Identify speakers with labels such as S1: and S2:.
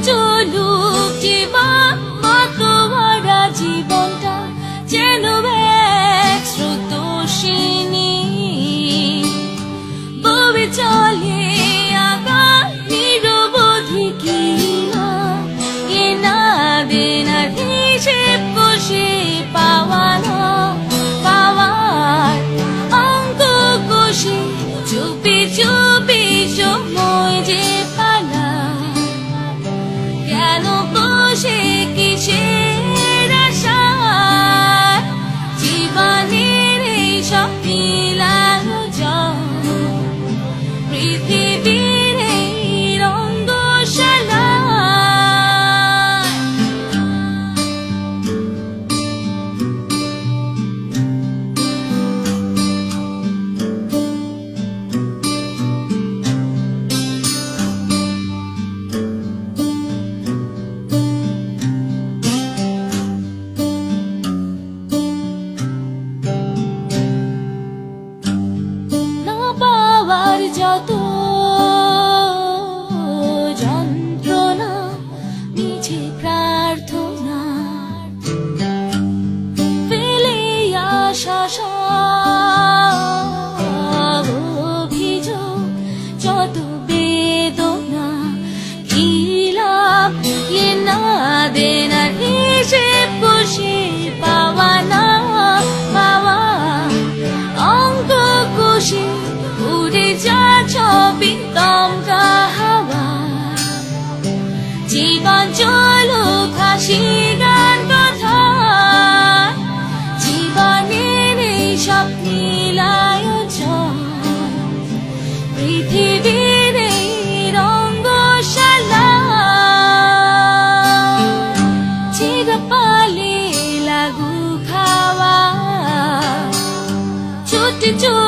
S1: 就。সে
S2: কিসের আশা জীবনের এই স্বপ্নে জীবন হাসি গান, কথা। জীবনের এই স্বপ্নীলায় পৃথিবীর এই রঙ্গশালা। চিরপালে লাগু খাওয়া ছুট ছুট